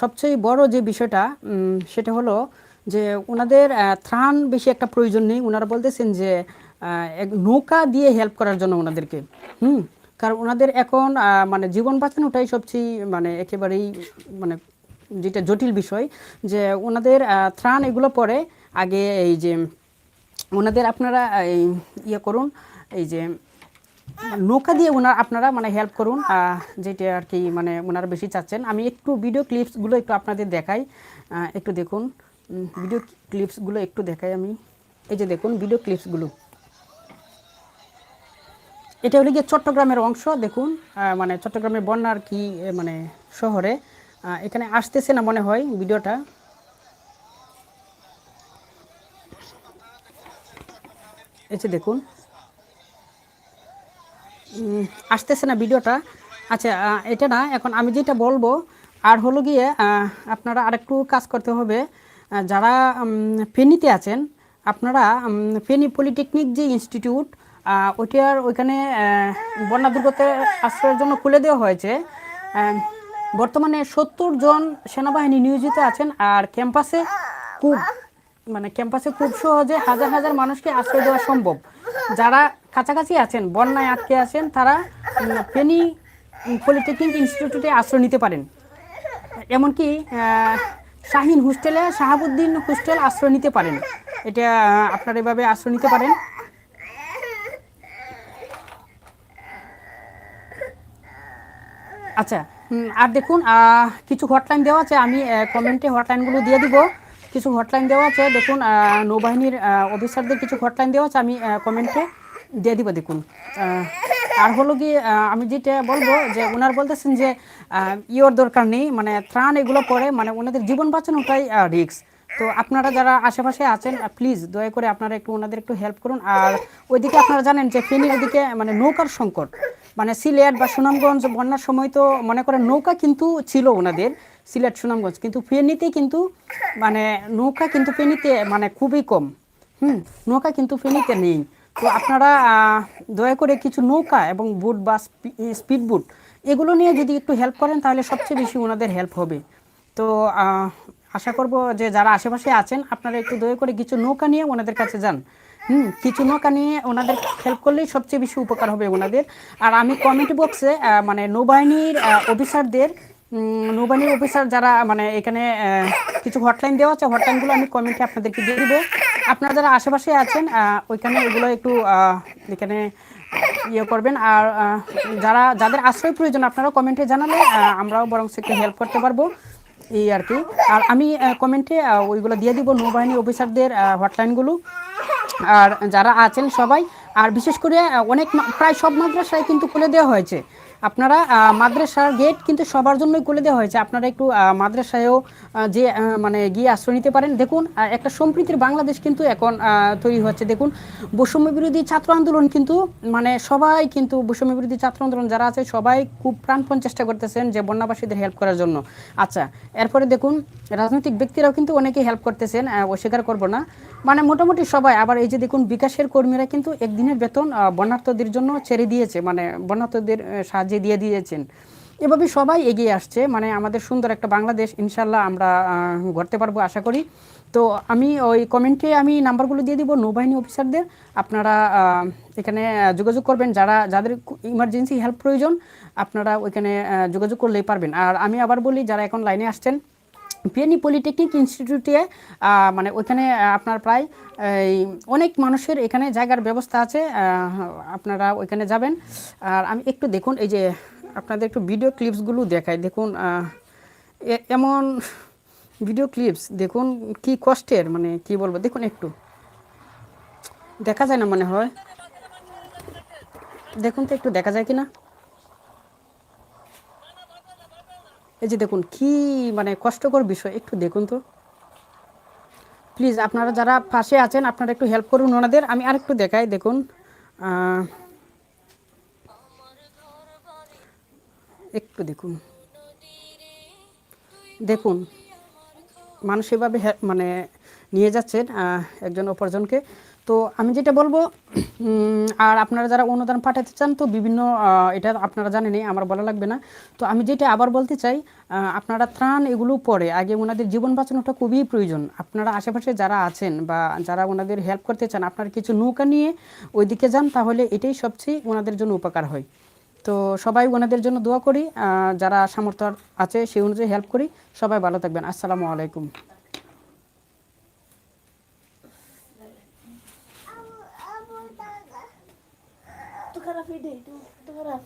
সবচেয়ে বড় যে বিষয়টা সেটা হলো যে ওনাদের ত্রাণ বেশি একটা প্রয়োজন নেই। ওনারা বলতেছেন যে এক নৌকা দিয়ে হেল্প করার জন্য ওনাদেরকে হুম? কারণ ওনাদের এখন মানে জীবন বাঁচানোটাই সবচেয়ে মানে একেবারেই মানে যেটা জটিল বিষয় যে ওনাদের ত্রাণ এগুলো পরে আগে এই যে ওনাদের আপনারা এই ইয়ে করুন, এই যে নৌকা দিয়ে ওনার আপনারা মানে হেল্প করুন যেটা আর কি মানে ওনারা বেশি চাচ্ছেন। আমি একটু ভিডিও ক্লিপসগুলো একটু আপনাদের দেখাই একটু দেখুন। ভিডিও ক্লিপসগুলো একটু দেখাই আমি। এই যে দেখুন ভিডিও ক্লিপসগুলো এটা হলো গিয়ে চট্টগ্রামের অংশ, দেখুন মানে চট্টগ্রামের বন্যার কি মানে শহরে। এখানে আসতেছে না মনে হয় ভিডিওটা। এই যে দেখুন আসতেছে না ভিডিওটা। আচ্ছা এটা না, এখন আমি যেটা বলব, আর হলো গিয়ে আপনারা আরেকটু কাজ করতে হবে। যারা ফেনীতে আছেন, আপনারা ফেনী পলিটেকনিক যে ইনস্টিটিউট ওইটার ওইখানে বন্যা দুর্গত আশ্রয়ের জন্য খুলে দেওয়া হয়েছে। বর্তমানে সত্তর জন সেনাবাহিনী নিয়োজিত আছেন, আর ক্যাম্পাসে খুব মানে ক্যাম্পাসে খুব সহজে হাজার হাজার মানুষকে আশ্রয় দেওয়া সম্ভব। যারা কাছাকাছি আছেন, বন্যায় আটকে আছেন, তারা ফেনী পলিটেকনিক ইনস্টিটিউটে আশ্রয় নিতে পারেন। এমনকি শাহিন হোস্টেলে শাহাবুদ্দিন হোস্টেল আশ্রয় নিতে পারেন। এটা আপনারা এভাবে আশ্রয় নিতে পারেন। আচ্ছা আর দেখুন কিছু হটলাইন দেওয়া আছে, আমি কমেন্টে হটলাইনগুলো দিয়ে দিব। কিছু হটলাইন দেওয়া আছে, দেখুন নৌবাহিনীর অফিসারদের কিছু হটলাইন দেওয়া আছে, আমি কমেন্টে দিয়ে দিব, দেখুন। আর হলো কি আমি যেটা বলব যে ওনার বলতেছেন যে ইয়োর দরকার নেই মানে ত্রাণ এগুলো পরে মানে ওনাদের জীবন বাঁচানোটাই রিক্স তো আপনারা যারা আশেপাশে আছেন প্লিজ দয়া করে আপনারা একটু ওনাদের একটু হেল্প করুন। আর ওইদিকে আপনারা জানেন যে ফেনীর ওইদিকে মানে নৌকার সংকট। মানে সিলেট বা সুনামগঞ্জ বন্যার সময় তো মনে করেন নৌকা কিন্তু ছিল ওনাদের, সিলেট, সুনামগঞ্জ। কিন্তু ফেনীতে কিন্তু মানে নৌকা কিন্তু ফেনীতে মানে খুবই কম। হুম, নৌকা কিন্তু ফেনীতে নেই। তো আপনারা দয়া করে কিছু নৌকা এবং বুট বা স্পিড বুট, এগুলো নিয়ে যদি একটু হেল্প করেন তাহলে সবচেয়ে বেশি ওনাদের হেল্প হবে। তো আশা করব যে যারা আশেপাশে আছেন, আপনারা একটু দয়া করে কিছু নৌকা নিয়ে ওনাদের কাছে যান। হুম, কিছু নৌকা নিয়ে ওনাদের হেল্প করলেই সবচেয়ে বেশি উপকার হবে ওনাদের। আর আমি কমেন্ট বক্সে মানে নৌবাহিনীর অফিসারদের নৌবাহিনীর অফিসার যারা মানে এখানে কিছু হটলাইন দেওয়া আছে হটলাইনগুলো আমি কমেন্টে আপনাদেরকে দিয়ে দিব। আপনারা যারা আশেপাশে আছেন ওইখানে এগুলো একটু এখানে ইয়ে করবেন। আর যারা, যাদের আশ্রয় প্রয়োজন আপনারা কমেন্টে জানালে আমরাও বরং একটু হেল্প করতে পারব। এই আর কি। আর আমি কমেন্টে ওইগুলো দিয়ে দিব নৌবাহিনী অফিসারদের হটলাইনগুলো আর যারা আছেন সবাই, আর বিশেষ করে অনেক প্রায় সব মাদ্রাসায় কিন্তু খুলে দেওয়া হয়েছে। আপনারা মাদ্রাসার গেট কিন্তু সবার জন্যই খুলে দেওয়া হয়েছে। আপনারা একটু মাদ্রাসায়ও যে মানে গিয়ে আশ্রয় নিতে পারেন। দেখুন একটা সম্প্রীতির বাংলাদেশ কিন্তু এখন তৈরি হচ্ছে। দেখুন বৈষম্য বিরোধী ছাত্র আন্দোলন কিন্তু মানে সবাই কিন্তু বৈষম্য বিরোধী ছাত্র আন্দোলন যারা আছে সবাই খুব প্রাণপণ চেষ্টা করতেছেন যে বন্যাবাসীদের হেল্প করার জন্য। আচ্ছা এরপরে দেখুন রাজনৈতিক ব্যক্তিরাও কিন্তু অনেকে হেল্প করতেছেন অস্বীকার করব না। মানে মোটামুটি সবাই আবার এই যে দেখুন বিকাশের কর্মীরা কিন্তু একদিনের বেতন বন্যার্থদের জন্য ছেড়ে দিয়েছে। মানে বন্যার্থদের আহ, সাহায্যে দিয়ে দিয়েছেন। এভাবে সবাই এগিয়ে আসছে। মানে আমাদের সুন্দর একটা বাংলাদেশ ইনশাল্লাহ আমরা গড়তে পারব আশা করি। তো আমি ওই কমেন্টে আমি নাম্বারগুলো দিয়ে দিব নৌবাহিনী অফিসারদের। আপনারা এখানে যোগাযোগ করবেন। যারা, যাদের ইমার্জেন্সি হেল্প প্রয়োজন, আপনারা ওইখানে যোগাযোগ করলেই পারবেন। আর আমি আবার বলি, যারা এখন লাইনে আসছেন পিএনই পলিটেকনিক ইনস্টিটিউটে মানে ওইখানে আপনার প্রায় অনেক মানুষের এখানে জায়গার ব্যবস্থা আছে আপনারা ওইখানে যাবেন। আর আমি একটু দেখুন, এই যে আপনাদের একটু ভিডিও ক্লিপসগুলো দেখাই। দেখুন এমন ভিডিও ক্লিপস দেখুন কি কষ্টের মানে কি বলব, দেখুন একটু। দেখা যায় না মনে হয়? দেখুন তো একটু দেখা যায় কি না এই যে দেখুন, কি মানে কষ্টকর বিষয়। একটু দেখুন তো। প্লিজ আপনারা যারা পাশে আছেন, আপনারা একটু হেল্প করুন ওনাদের। আমি আরেকটু দেখাই, দেখুন একটু দেখুন। দেখুন, মানুষ এভাবে মানে নিয়ে যাচ্ছেন একজন অপরজনকে। তো আমি যেটা বলব আর আপনারা যারা অনুদান পাঠাতে চান, তো বিভিন্ন এটা আপনারা জানেনই, আমার বলা লাগবে না। তো আমি যেটা আবার বলতে চাই আপনারা ত্রাণ এগুলো পরে, আগে ওনাদের জীবন বাঁচানোটা খুবই প্রয়োজন। আপনারা আশেপাশে যারা আছেন বা যারা ওনাদের হেল্প করতে চান, আপনারা কিছু নৌকা নিয়ে ওইদিকে যান, তাহলে এটাই সবচেয়ে ওনাদের জন্য উপকার হয়। তো সবাই ওনাদের জন্য দোয়া করি যারা সামর্থ্য আছে, সেই অনুযায়ী হেল্প করি। সবাই ভালো থাকবেন। আসসালামু আলাইকুম। video itu, itu.